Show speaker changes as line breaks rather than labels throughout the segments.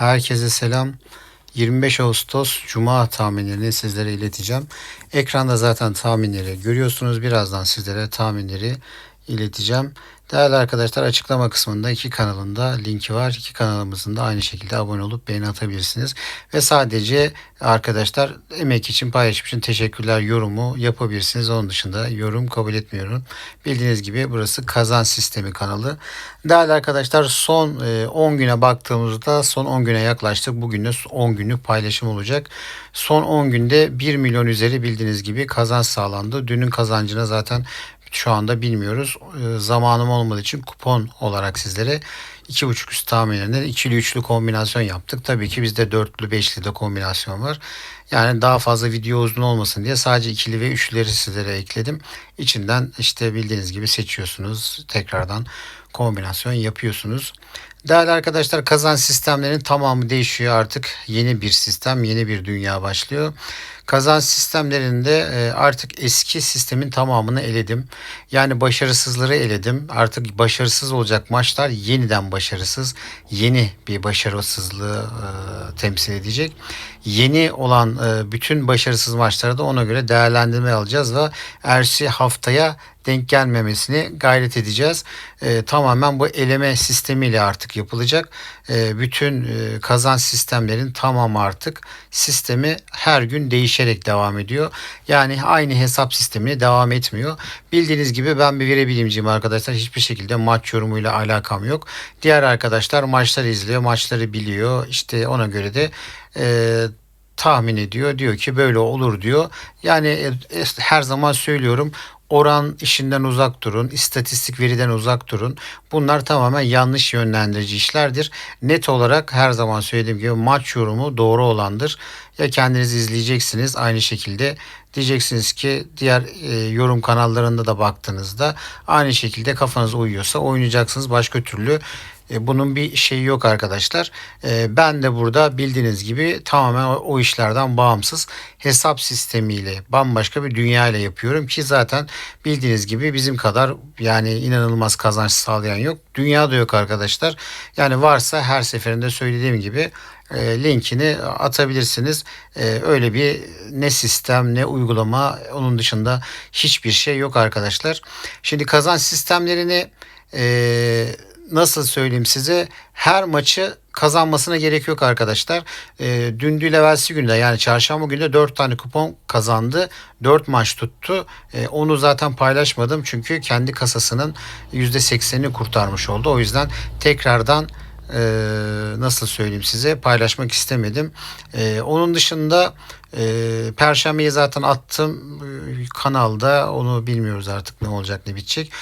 Herkese selam. 25 Ağustos Cuma tahminlerini sizlere ileteceğim. Ekranda zaten tahminleri görüyorsunuz. Birazdan sizlere tahminleri ileteceğim. Değerli arkadaşlar açıklama kısmında iki kanalında linki var. İki kanalımızın da aynı şekilde abone olup beğeni atabilirsiniz. Ve sadece arkadaşlar emek için paylaşım için teşekkürler yorumu yapabilirsiniz. Onun dışında yorum kabul etmiyorum. Bildiğiniz gibi burası kazan sistemi kanalı. Değerli arkadaşlar son e, 10 güne baktığımızda son 10 güne yaklaştık. Bugün de 10 günlük paylaşım olacak. Son 10 günde 1 milyon üzeri bildiğiniz gibi kazanç sağlandı. Dünün kazancına zaten şu anda bilmiyoruz. Ee, zamanım olmadığı için kupon olarak sizlere 2.5 üst tahminlerinde ikili üçlü kombinasyon yaptık. Tabii ki bizde dörtlü beşli de kombinasyon var. Yani daha fazla video uzun olmasın diye sadece ikili ve üçlüleri sizlere ekledim. İçinden işte bildiğiniz gibi seçiyorsunuz. Tekrardan kombinasyon yapıyorsunuz. Değerli arkadaşlar kazan sistemlerinin tamamı değişiyor artık. Yeni bir sistem, yeni bir dünya başlıyor. Kazan sistemlerinde e, artık eski sistemin tamamını eledim. Yani başarısızları eledim. Artık başarısız olacak maçlar yeniden başarısız, yeni bir başarısızlığı e, temsil edecek. Yeni olan e, bütün başarısız maçları da ona göre değerlendirme alacağız ve ersi haftaya denk gelmemesini gayret edeceğiz. E, tamamen bu eleme sistemiyle artık yapılacak. E, bütün e, kazan sistemlerin tamamı artık sistemi her gün değişerek devam ediyor. Yani aynı hesap sistemine devam etmiyor. Bildiğiniz gibi ben bir veri arkadaşlar. Hiçbir şekilde maç yorumuyla alakam yok. Diğer arkadaşlar maçları izliyor, maçları biliyor. İşte ona göre de e, tahmin ediyor. Diyor ki böyle olur diyor. Yani e, her zaman söylüyorum oran işinden uzak durun, istatistik veriden uzak durun. Bunlar tamamen yanlış yönlendirici işlerdir. Net olarak her zaman söylediğim gibi maç yorumu doğru olandır. Ya kendiniz izleyeceksiniz aynı şekilde diyeceksiniz ki diğer e, yorum kanallarında da baktığınızda aynı şekilde kafanız uyuyorsa oynayacaksınız. Başka türlü e, bunun bir şeyi yok arkadaşlar. E, ben de burada bildiğiniz gibi tamamen o işlerden bağımsız hesap sistemiyle bambaşka bir dünya ile yapıyorum ki zaten bildiğiniz gibi bizim kadar yani inanılmaz kazanç sağlayan yok. Dünyada yok arkadaşlar. Yani varsa her seferinde söylediğim gibi e, linkini atabilirsiniz. Öyle bir ne sistem ne uygulama onun dışında hiçbir şey yok arkadaşlar. Şimdi kazanç sistemlerini eee nasıl söyleyeyim size her maçı kazanmasına gerek yok arkadaşlar. E, dün değil evvelsi günde yani çarşamba günde 4 tane kupon kazandı. 4 maç tuttu. E, onu zaten paylaşmadım çünkü kendi kasasının %80'ini kurtarmış oldu. O yüzden tekrardan e, nasıl söyleyeyim size paylaşmak istemedim. E, onun dışında e, Perşembeyi zaten attım e, kanalda onu bilmiyoruz artık ne olacak ne bitecek.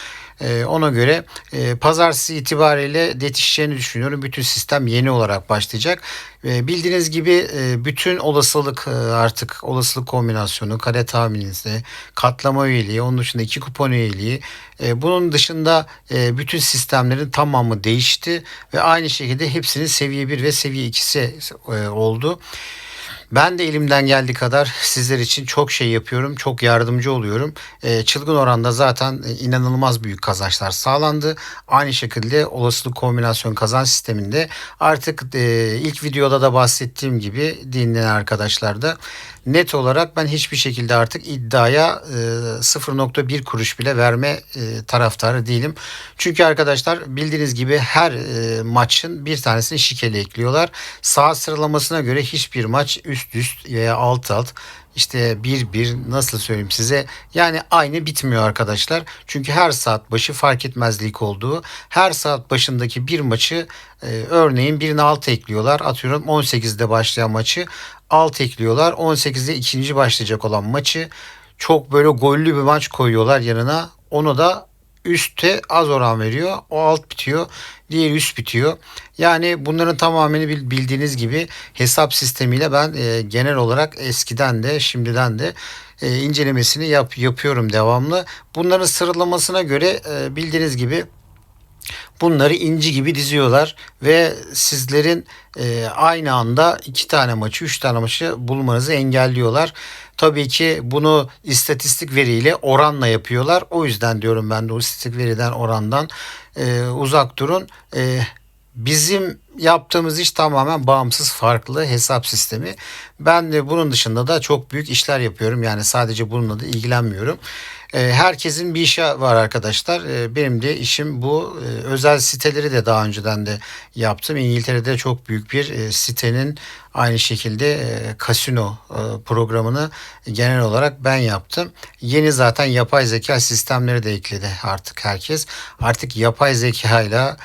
E, ona göre e, pazartesi itibariyle yetişeceğini düşünüyorum. Bütün sistem yeni olarak başlayacak. E, bildiğiniz gibi e, bütün olasılık e, artık olasılık kombinasyonu, kare tahmininizi, katlama üyeliği, onun dışında iki kupon üyeliği. E, bunun dışında e, bütün sistemlerin tamamı değişti ve aynı şekilde hepsinin seviye 1 ve seviye 2'si e, oldu. Ben de elimden geldiği kadar sizler için çok şey yapıyorum. Çok yardımcı oluyorum. E, çılgın oranda zaten e, inanılmaz büyük kazançlar sağlandı. Aynı şekilde olasılık kombinasyon kazanç sisteminde artık e, ilk videoda da bahsettiğim gibi dinleyen arkadaşlar da net olarak ben hiçbir şekilde artık iddiaya e, 0.1 kuruş bile verme e, taraftarı değilim. Çünkü arkadaşlar bildiğiniz gibi her e, maçın bir tanesini şikeli ekliyorlar. Saat sıralamasına göre hiçbir maç üst üst veya alt alt işte bir bir nasıl söyleyeyim size yani aynı bitmiyor arkadaşlar. Çünkü her saat başı fark etmezlik olduğu her saat başındaki bir maçı e, örneğin birine alt ekliyorlar. Atıyorum 18'de başlayan maçı alt ekliyorlar. 18'de ikinci başlayacak olan maçı çok böyle gollü bir maç koyuyorlar yanına. Onu da üstte az oran veriyor. O alt bitiyor. Diğer üst bitiyor. Yani bunların tamamını bildiğiniz gibi hesap sistemiyle ben e, genel olarak eskiden de şimdiden de e, incelemesini yap, yapıyorum devamlı. Bunların sıralamasına göre e, bildiğiniz gibi bunları inci gibi diziyorlar ve sizlerin e, aynı anda iki tane maçı, üç tane maçı bulmanızı engelliyorlar. Tabii ki bunu istatistik veriyle oranla yapıyorlar. O yüzden diyorum ben de o istatistik veriden orandan e, uzak durun. E, bizim yaptığımız iş tamamen bağımsız farklı hesap sistemi. Ben de bunun dışında da çok büyük işler yapıyorum. Yani sadece bununla da ilgilenmiyorum. E, herkesin bir işi var arkadaşlar. E, benim de işim bu. E, özel siteleri de daha önceden de yaptım. İngiltere'de çok büyük bir sitenin aynı şekilde e, kasino e, programını genel olarak ben yaptım. Yeni zaten yapay zeka sistemleri de ekledi artık herkes. Artık yapay zeka ile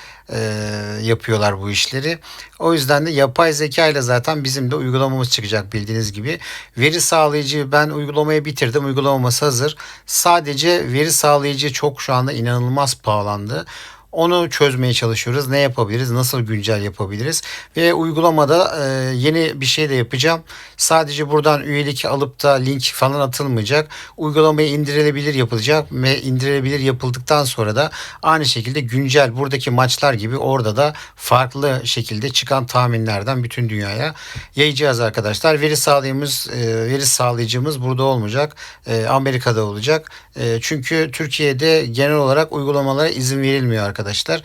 yapıyorlar bu işleri. O yüzden de yapay zeka ile zaten bizim de uygulamamız çıkacak bildiğiniz gibi. Veri sağlayıcı ben uygulamayı bitirdim. Uygulamamız hazır. Sadece veri sağlayıcı çok şu anda inanılmaz pahalandı. Onu çözmeye çalışıyoruz. Ne yapabiliriz? Nasıl güncel yapabiliriz? Ve uygulamada e, yeni bir şey de yapacağım. Sadece buradan üyelik alıp da link falan atılmayacak. Uygulamayı indirilebilir yapılacak ve indirilebilir yapıldıktan sonra da aynı şekilde güncel buradaki maçlar gibi orada da farklı şekilde çıkan tahminlerden bütün dünyaya yayacağız arkadaşlar. Veri sağlayıcımız e, veri sağlayıcımız burada olmayacak. E, Amerika'da olacak. E, çünkü Türkiye'de genel olarak uygulamalara izin verilmiyor arkadaşlar arkadaşlar.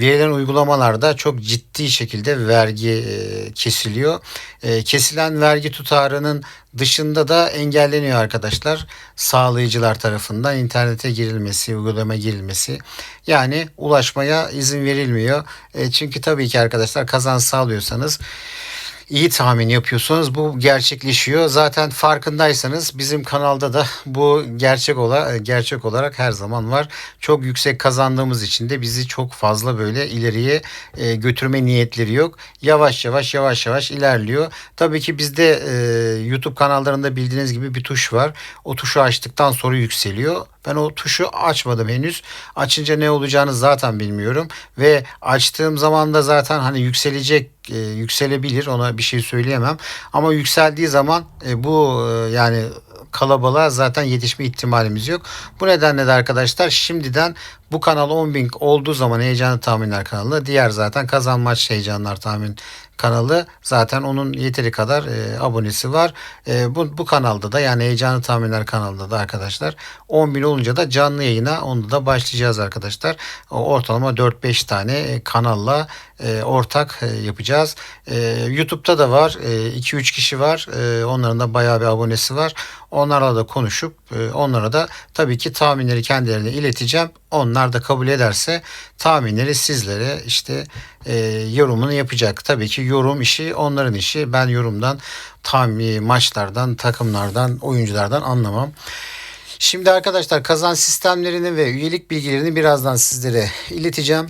Verilen uygulamalarda çok ciddi şekilde vergi e, kesiliyor. E, kesilen vergi tutarının dışında da engelleniyor arkadaşlar. Sağlayıcılar tarafından internete girilmesi, uygulama girilmesi. Yani ulaşmaya izin verilmiyor. E, çünkü tabii ki arkadaşlar kazanç sağlıyorsanız iyi tahmin yapıyorsunuz. Bu gerçekleşiyor. Zaten farkındaysanız bizim kanalda da bu gerçek ola gerçek olarak her zaman var. Çok yüksek kazandığımız için de bizi çok fazla böyle ileriye e, götürme niyetleri yok. Yavaş yavaş yavaş yavaş ilerliyor. Tabii ki bizde e, YouTube kanallarında bildiğiniz gibi bir tuş var. O tuşu açtıktan sonra yükseliyor. Ben o tuşu açmadım henüz. Açınca ne olacağını zaten bilmiyorum. Ve açtığım zaman da zaten hani yükselecek, e, yükselebilir. Ona bir şey söyleyemem. Ama yükseldiği zaman e, bu e, yani kalabalığa zaten yetişme ihtimalimiz yok. Bu nedenle de arkadaşlar şimdiden bu kanal 10 bin olduğu zaman heyecanlı tahminler kanalı diğer zaten kazanmaç heyecanlar tahmin kanalı zaten onun yeteri kadar e, abonesi var. E, bu, bu kanalda da yani heyecanlı tahminler kanalında da arkadaşlar 10 bin olunca da canlı yayına onda da başlayacağız arkadaşlar. Ortalama 4-5 tane e, kanalla e, ortak e, yapacağız. E, YouTube'da da var. 2-3 e, kişi var. E, onların da bayağı bir abonesi var. Onlarla da konuşup e, onlara da tabii ki tahminleri kendilerine ileteceğim. Onlar da kabul ederse tahminleri sizlere işte e, yorumunu yapacak. Tabii ki yorum işi onların işi. Ben yorumdan, tahmin, maçlardan, takımlardan, oyunculardan anlamam. Şimdi arkadaşlar kazan sistemlerini ve üyelik bilgilerini birazdan sizlere ileteceğim.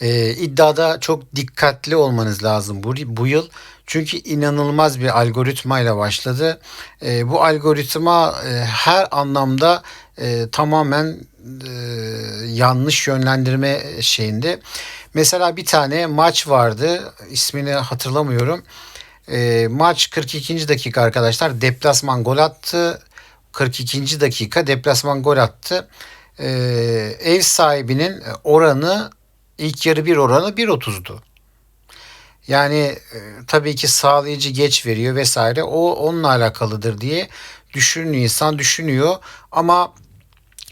Ee, iddiada çok dikkatli olmanız lazım bu, bu yıl. Çünkü inanılmaz bir algoritma ile başladı. E, bu algoritma e, her anlamda e, tamamen e, yanlış yönlendirme şeyinde. Mesela bir tane maç vardı. ismini hatırlamıyorum. E, maç 42. dakika arkadaşlar. Deplasman gol attı. 42. dakika deplasman gol attı. E, ev sahibinin oranı ilk yarı bir oranı 1.30'du. Yani e, tabii ki sağlayıcı geç veriyor vesaire. O onunla alakalıdır diye düşünüyor insan düşünüyor ama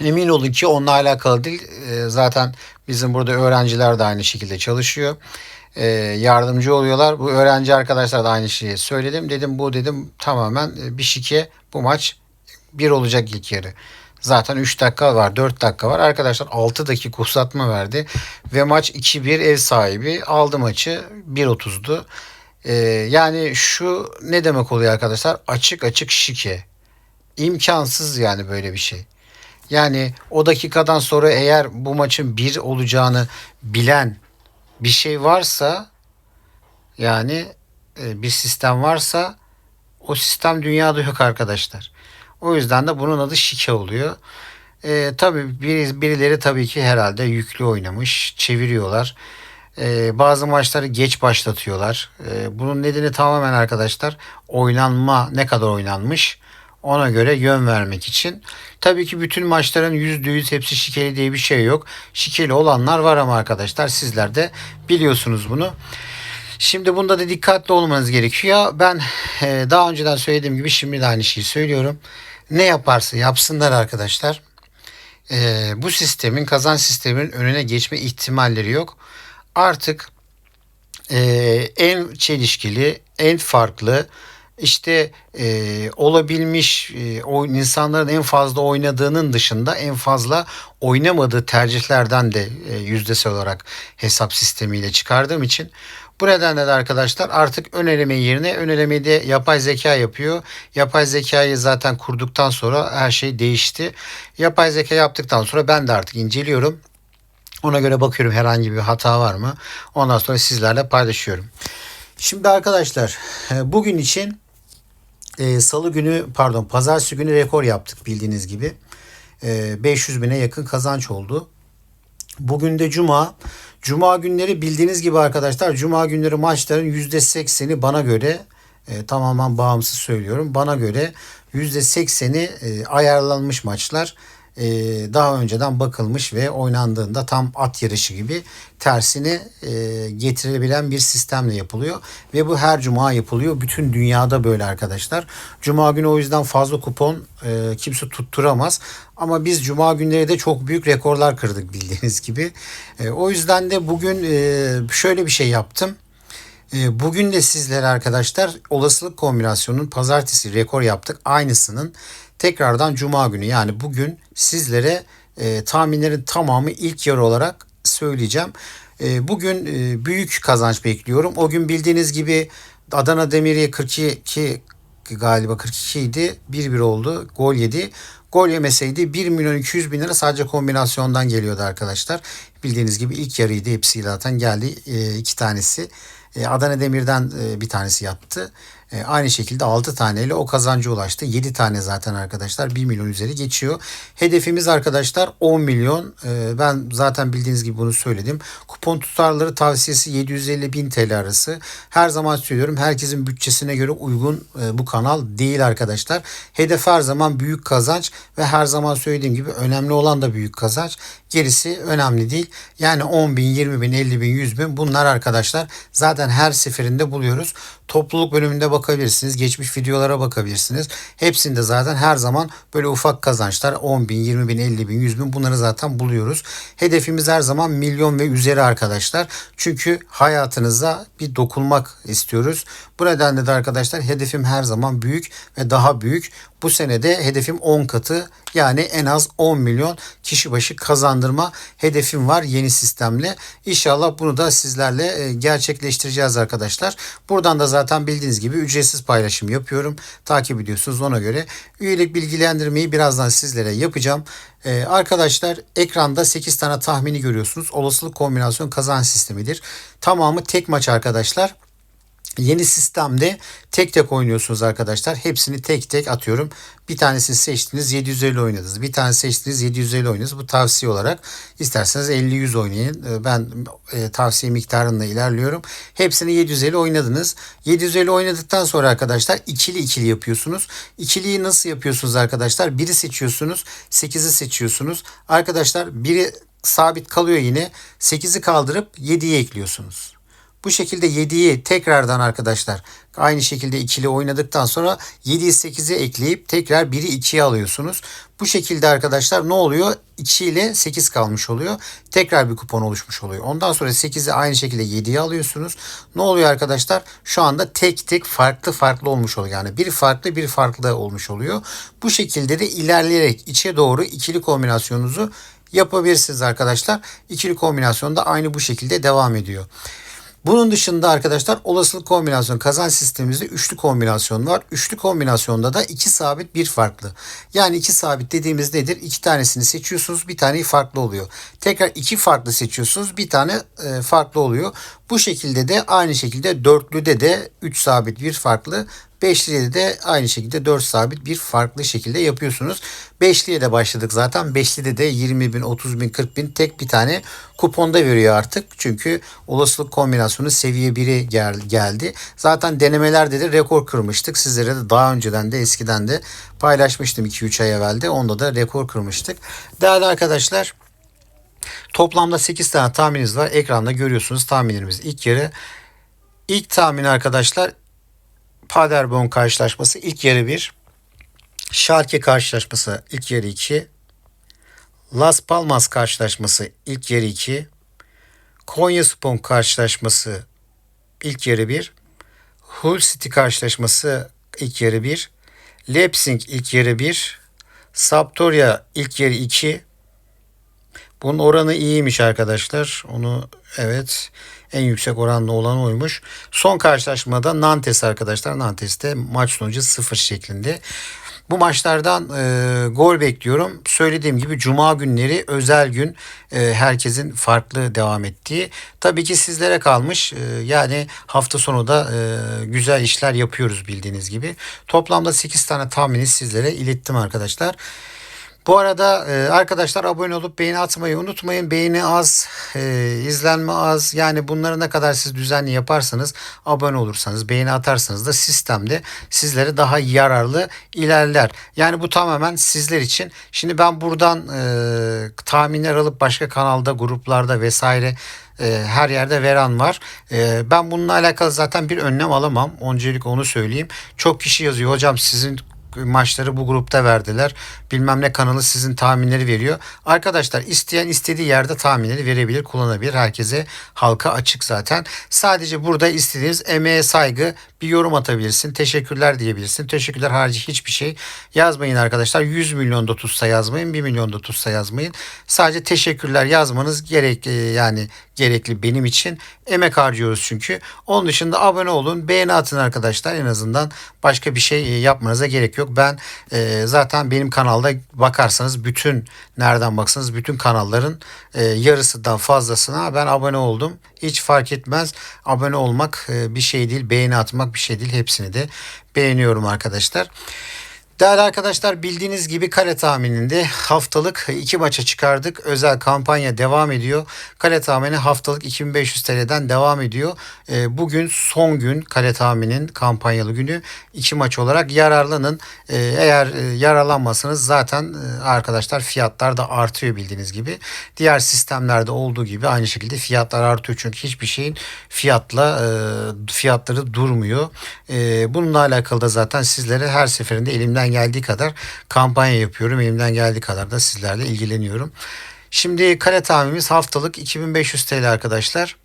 emin olun ki onunla alakalı değil. E, zaten bizim burada öğrenciler de aynı şekilde çalışıyor. E, yardımcı oluyorlar. Bu öğrenci arkadaşlar da aynı şeyi söyledim. Dedim bu dedim tamamen bir şike bu maç bir olacak ilk yarı. Zaten 3 dakika var 4 dakika var. Arkadaşlar 6 dakika uzatma verdi. Ve maç 2-1 ev sahibi aldı maçı 1.30'du. Ee, yani şu ne demek oluyor arkadaşlar? Açık açık şike. İmkansız yani böyle bir şey. Yani o dakikadan sonra eğer bu maçın bir olacağını bilen bir şey varsa yani e, bir sistem varsa o sistem dünyada yok arkadaşlar. O yüzden de bunun adı şike oluyor. E, tabii bir, birileri tabii ki herhalde yüklü oynamış. Çeviriyorlar. E, bazı maçları geç başlatıyorlar. E, bunun nedeni tamamen arkadaşlar oynanma ne kadar oynanmış ona göre yön vermek için. Tabii ki bütün maçların %100 hepsi şikeli diye bir şey yok. Şikeli olanlar var ama arkadaşlar sizler de biliyorsunuz bunu. Şimdi bunda da dikkatli olmanız gerekiyor. Ben e, daha önceden söylediğim gibi şimdi de aynı şeyi söylüyorum ne yaparsa yapsınlar arkadaşlar. E, bu sistemin kazan sisteminin önüne geçme ihtimalleri yok. Artık e, en çelişkili, en farklı, işte e, olabilmiş e, o insanların en fazla oynadığının dışında en fazla oynamadığı tercihlerden de e, yüzdesel olarak hesap sistemiyle çıkardığım için bu nedenle de arkadaşlar artık ön eleme yerine ön elemeyi yapay zeka yapıyor. Yapay zekayı zaten kurduktan sonra her şey değişti. Yapay zeka yaptıktan sonra ben de artık inceliyorum. Ona göre bakıyorum herhangi bir hata var mı. Ondan sonra sizlerle paylaşıyorum. Şimdi arkadaşlar e, bugün için e, salı günü pardon pazartesi günü rekor yaptık bildiğiniz gibi. E, 500 bine yakın kazanç oldu. Bugün de cuma. Cuma günleri bildiğiniz gibi arkadaşlar cuma günleri maçların %80'i bana göre e, tamamen bağımsız söylüyorum. Bana göre %80'i e, ayarlanmış maçlar. E, daha önceden bakılmış ve oynandığında tam at yarışı gibi tersini e, getirebilen bir sistemle yapılıyor. Ve bu her cuma yapılıyor. Bütün dünyada böyle arkadaşlar. Cuma günü o yüzden fazla kupon e, kimse tutturamaz. Ama biz cuma günleri de çok büyük rekorlar kırdık bildiğiniz gibi. o yüzden de bugün şöyle bir şey yaptım. Bugün de sizlere arkadaşlar olasılık kombinasyonunun pazartesi rekor yaptık. Aynısının tekrardan cuma günü yani bugün sizlere e, tahminlerin tamamı ilk yarı olarak söyleyeceğim. E, bugün e, büyük kazanç bekliyorum. O gün bildiğiniz gibi Adana Demir'i 42 galiba 42 idi. 1-1 oldu. Gol yedi. Gol yemeseydi 1 milyon 200 bin lira sadece kombinasyondan geliyordu arkadaşlar. Bildiğiniz gibi ilk yarıydı. Hepsi zaten geldi. E, iki tanesi. E, Adana Demir'den e, bir tanesi yaptı. E, aynı şekilde 6 taneyle o kazancı ulaştı. 7 tane zaten arkadaşlar 1 milyon üzeri geçiyor. Hedefimiz arkadaşlar 10 milyon. E, ben zaten bildiğiniz gibi bunu söyledim. Kupon tutarları tavsiyesi 750 bin TL arası. Her zaman söylüyorum herkesin bütçesine göre uygun e, bu kanal değil arkadaşlar. Hedef her zaman büyük kazanç ve her zaman söylediğim gibi önemli olan da büyük kazanç. Gerisi önemli değil. Yani 10 bin, 20 bin, 50 bin, 100 bin bunlar arkadaşlar zaten her seferinde buluyoruz. Topluluk bölümünde bakabilirsiniz. Geçmiş videolara bakabilirsiniz. Hepsinde zaten her zaman böyle ufak kazançlar 10 bin, 20 bin, 50 bin, 100 bin bunları zaten buluyoruz. Hedefimiz her zaman milyon ve üzeri arkadaşlar. Çünkü hayatınıza bir dokunmak istiyoruz. Bu nedenle de arkadaşlar hedefim her zaman büyük ve daha büyük. Bu senede hedefim 10 katı yani en az 10 milyon kişi başı kazandırma hedefim var yeni sistemle. İnşallah bunu da sizlerle e, gerçekleştireceğiz arkadaşlar. Buradan da zaten bildiğiniz gibi ücretsiz paylaşım yapıyorum. Takip ediyorsunuz ona göre. Üyelik bilgilendirmeyi birazdan sizlere yapacağım. Ee, arkadaşlar ekranda 8 tane tahmini görüyorsunuz. Olasılık kombinasyon kazanç sistemidir. Tamamı tek maç arkadaşlar. Yeni sistemde tek tek oynuyorsunuz arkadaşlar. Hepsini tek tek atıyorum. Bir tanesini seçtiniz 750 oynadınız. Bir tane seçtiniz 750 oynadınız. Bu tavsiye olarak isterseniz 50-100 oynayın. Ee, ben e, tavsiye miktarında ilerliyorum. Hepsini 750 oynadınız. 750 oynadıktan sonra arkadaşlar ikili ikili yapıyorsunuz. İkiliyi nasıl yapıyorsunuz arkadaşlar? Biri seçiyorsunuz. 8'i seçiyorsunuz. Arkadaşlar biri sabit kalıyor yine. 8'i kaldırıp 7'yi ekliyorsunuz. Bu şekilde 7'yi tekrardan arkadaşlar aynı şekilde ikili oynadıktan sonra 7'yi 8'e ekleyip tekrar 1'i 2'ye alıyorsunuz. Bu şekilde arkadaşlar ne oluyor? 2 ile 8 kalmış oluyor. Tekrar bir kupon oluşmuş oluyor. Ondan sonra 8'i aynı şekilde 7'ye alıyorsunuz. Ne oluyor arkadaşlar? Şu anda tek tek farklı farklı olmuş oluyor. Yani bir farklı bir farklı olmuş oluyor. Bu şekilde de ilerleyerek içe doğru ikili kombinasyonunuzu yapabilirsiniz arkadaşlar. İkili kombinasyon da aynı bu şekilde devam ediyor. Bunun dışında arkadaşlar olasılık kombinasyon kazanç sistemimizde üçlü kombinasyon var. Üçlü kombinasyonda da iki sabit bir farklı. Yani iki sabit dediğimiz nedir? İki tanesini seçiyorsunuz bir taneyi farklı oluyor. Tekrar iki farklı seçiyorsunuz bir tane e, farklı oluyor. Bu şekilde de aynı şekilde dörtlüde de üç sabit bir farklı Beşliye de aynı şekilde 4 sabit bir farklı şekilde yapıyorsunuz. Beşliye de başladık zaten. Beşlide de 20 bin, 30 bin, 40 bin tek bir tane kuponda veriyor artık. Çünkü olasılık kombinasyonu seviye 1'e gel geldi. Zaten denemelerde de rekor kırmıştık. Sizlere de daha önceden de eskiden de paylaşmıştım 2-3 ay evvelde. Onda da rekor kırmıştık. Değerli arkadaşlar toplamda 8 tane tahmininiz var. Ekranda görüyorsunuz tahminlerimiz ilk yarı. İlk tahmin arkadaşlar Paderborn karşılaşması ilk yarı 1. Schalke karşılaşması ilk yarı 2. Las Palmas karşılaşması ilk yarı 2. Konya Spor karşılaşması ilk yarı 1. Hull City karşılaşması ilk yarı 1. Leipzig ilk yarı 1. Sampdoria ilk yarı 2. Bunun oranı iyiymiş arkadaşlar. Onu evet en yüksek oranlı olan oymuş. Son karşılaşmada Nantes arkadaşlar. Nantes'te maç sonucu 0 şeklinde. Bu maçlardan e, gol bekliyorum. Söylediğim gibi cuma günleri özel gün e, herkesin farklı devam ettiği. Tabii ki sizlere kalmış. E, yani hafta sonu da e, güzel işler yapıyoruz bildiğiniz gibi. Toplamda 8 tane tahmini sizlere ilettim arkadaşlar. Bu arada e, arkadaşlar abone olup beğeni atmayı unutmayın. Beğeni az, e, izlenme az. Yani bunları ne kadar siz düzenli yaparsanız, abone olursanız, beğeni atarsanız da sistemde sizlere daha yararlı ilerler. Yani bu tamamen sizler için. Şimdi ben buradan e, tahminler alıp başka kanalda, gruplarda vesaire e, her yerde veren var. Ben bununla alakalı zaten bir önlem alamam. Öncelik onu söyleyeyim. Çok kişi yazıyor hocam sizin maçları bu grupta verdiler. Bilmem ne kanalı sizin tahminleri veriyor. Arkadaşlar isteyen istediği yerde tahminleri verebilir, kullanabilir. Herkese halka açık zaten. Sadece burada istediğiniz emeğe saygı bir yorum atabilirsin. Teşekkürler diyebilirsin. Teşekkürler harici hiçbir şey yazmayın arkadaşlar. 100 milyon da tutsa yazmayın, 1 milyon da tutsa yazmayın. Sadece teşekkürler yazmanız gerek e, yani gerekli benim için. Emek harcıyoruz çünkü. Onun dışında abone olun, beğeni atın arkadaşlar. En azından başka bir şey e, yapmanıza gerek. Ben e, zaten benim kanalda bakarsanız bütün nereden baksanız bütün kanalların e, yarısından fazlasına ben abone oldum. Hiç fark etmez. Abone olmak e, bir şey değil, beğeni atmak bir şey değil. Hepsini de beğeniyorum arkadaşlar. Değerli arkadaşlar bildiğiniz gibi kale tahmininde haftalık iki maça çıkardık. Özel kampanya devam ediyor. Kale tahmini haftalık 2500 TL'den devam ediyor. E, bugün son gün kale tahminin kampanyalı günü iki maç olarak yararlanın. E, eğer e, yararlanmasanız zaten e, arkadaşlar fiyatlar da artıyor bildiğiniz gibi. Diğer sistemlerde olduğu gibi aynı şekilde fiyatlar artıyor. Çünkü hiçbir şeyin fiyatla e, fiyatları durmuyor. E, bununla alakalı da zaten sizlere her seferinde elimden elimden geldiği kadar kampanya yapıyorum. Elimden geldiği kadar da sizlerle ilgileniyorum. Şimdi kale tahminimiz haftalık 2500 TL arkadaşlar.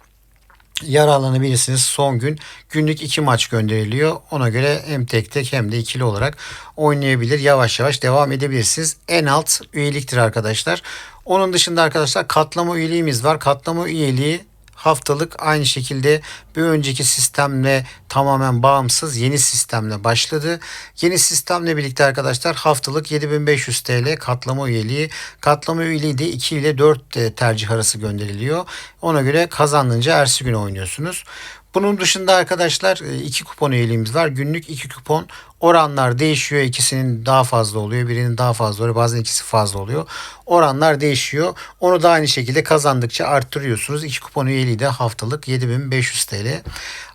Yararlanabilirsiniz son gün. Günlük iki maç gönderiliyor. Ona göre hem tek tek hem de ikili olarak oynayabilir. Yavaş yavaş devam edebilirsiniz. En alt üyeliktir arkadaşlar. Onun dışında arkadaşlar katlama üyeliğimiz var. Katlama üyeliği haftalık aynı şekilde bir önceki sistemle tamamen bağımsız yeni sistemle başladı. Yeni sistemle birlikte arkadaşlar haftalık 7500 TL katlama üyeliği. Katlama üyeliği de 2 ile 4 tercih arası gönderiliyor. Ona göre kazanınca ersi gün oynuyorsunuz. Bunun dışında arkadaşlar e, iki kupon üyeliğimiz var. Günlük iki kupon oranlar değişiyor. İkisinin daha fazla oluyor. Birinin daha fazla oluyor. Bazen ikisi fazla oluyor. Oranlar değişiyor. Onu da aynı şekilde kazandıkça arttırıyorsunuz. İki kupon üyeliği de haftalık 7500 TL.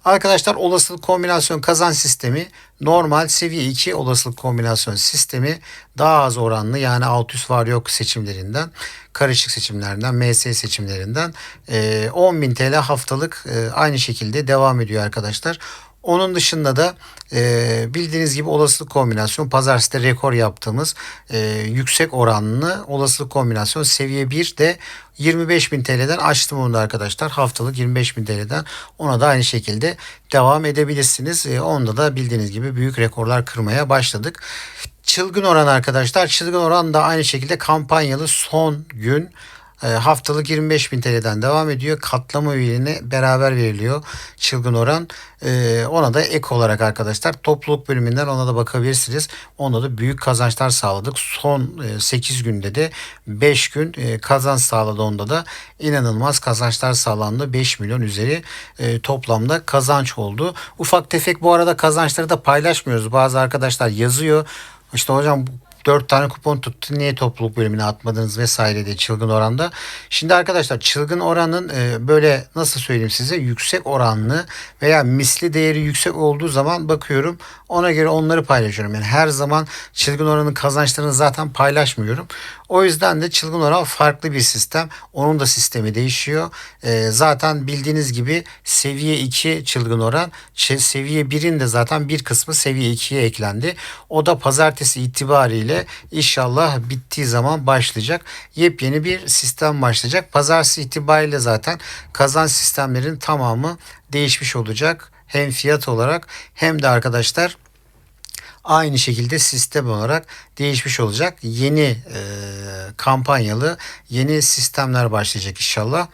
Arkadaşlar olasılık kombinasyon kazan sistemi normal seviye 2 olasılık kombinasyon sistemi daha az oranlı yani alt üst var yok seçimlerinden karışık seçimlerinden MS seçimlerinden 10.000 TL haftalık aynı şekilde devam ediyor arkadaşlar. Onun dışında da e, bildiğiniz gibi olasılık kombinasyon pazartesi rekor yaptığımız e, yüksek oranlı olasılık kombinasyon seviye 1 de 25.000 TL'den açtım onu da arkadaşlar. Haftalık 25.000 TL'den ona da aynı şekilde devam edebilirsiniz. E, onda da bildiğiniz gibi büyük rekorlar kırmaya başladık. Çılgın oran arkadaşlar. Çılgın oran da aynı şekilde kampanyalı son gün haftalık 25 bin TL'den devam ediyor. Katlama üyeliğine beraber veriliyor çılgın oran. E, ona da ek olarak arkadaşlar topluluk bölümünden ona da bakabilirsiniz. Onda da büyük kazançlar sağladık. Son e, 8 günde de 5 gün e, kazanç sağladı onda da. inanılmaz kazançlar sağlandı. 5 milyon üzeri e, toplamda kazanç oldu. Ufak tefek bu arada kazançları da paylaşmıyoruz. Bazı arkadaşlar yazıyor. İşte hocam 4 tane kupon tuttu. Niye topluluk bölümüne atmadınız vesaire diye çılgın oranda. Şimdi arkadaşlar çılgın oranın e, böyle nasıl söyleyeyim size yüksek oranlı veya misli değeri yüksek olduğu zaman bakıyorum ona göre onları paylaşıyorum. Yani her zaman çılgın oranın kazançlarını zaten paylaşmıyorum. O yüzden de çılgın oran farklı bir sistem. Onun da sistemi değişiyor. E, zaten bildiğiniz gibi seviye 2 çılgın oran. Seviye 1'in de zaten bir kısmı seviye 2'ye eklendi. O da pazartesi itibariyle inşallah bittiği zaman başlayacak. Yepyeni bir sistem başlayacak. Pazartesi itibariyle zaten kazanç sistemlerin tamamı değişmiş olacak. Hem fiyat olarak hem de arkadaşlar aynı şekilde sistem olarak değişmiş olacak. Yeni e, kampanyalı yeni sistemler başlayacak inşallah.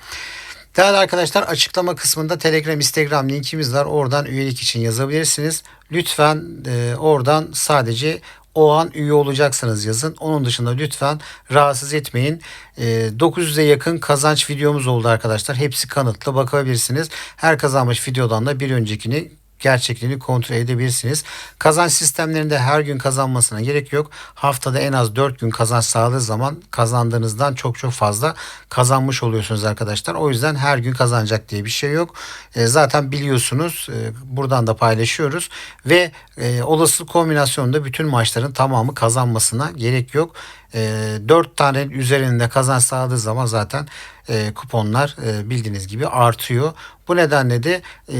Değerli arkadaşlar açıklama kısmında Telegram, Instagram linkimiz var. Oradan üyelik için yazabilirsiniz. Lütfen e, oradan sadece o an üye olacaksanız yazın. Onun dışında lütfen rahatsız etmeyin. E, 900'e yakın kazanç videomuz oldu arkadaşlar. Hepsi kanıtlı bakabilirsiniz. Her kazanmış videodan da bir öncekini gerçekliğini kontrol edebilirsiniz. Kazanç sistemlerinde her gün kazanmasına gerek yok. Haftada en az 4 gün kazanç sağladığı zaman kazandığınızdan çok çok fazla kazanmış oluyorsunuz arkadaşlar. O yüzden her gün kazanacak diye bir şey yok. E, zaten biliyorsunuz e, buradan da paylaşıyoruz ve e, olasılık kombinasyonunda bütün maçların tamamı kazanmasına gerek yok. E, 4 tane üzerinde kazanç sağladığı zaman zaten e, kuponlar e, bildiğiniz gibi artıyor. Bu nedenle de e,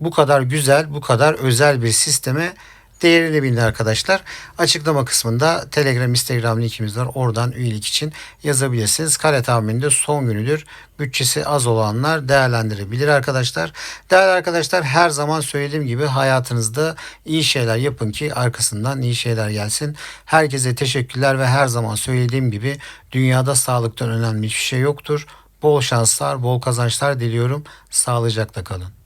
bu kadar güzel, bu kadar özel bir sisteme değerini bilin arkadaşlar. Açıklama kısmında Telegram, Instagram linkimiz var. Oradan üyelik için yazabilirsiniz. Kare tahmininde son günüdür. Bütçesi az olanlar değerlendirebilir arkadaşlar. Değerli arkadaşlar her zaman söylediğim gibi hayatınızda iyi şeyler yapın ki arkasından iyi şeyler gelsin. Herkese teşekkürler ve her zaman söylediğim gibi dünyada sağlıktan önemli hiçbir şey yoktur. Bol şanslar, bol kazançlar diliyorum. Sağlıcakla kalın.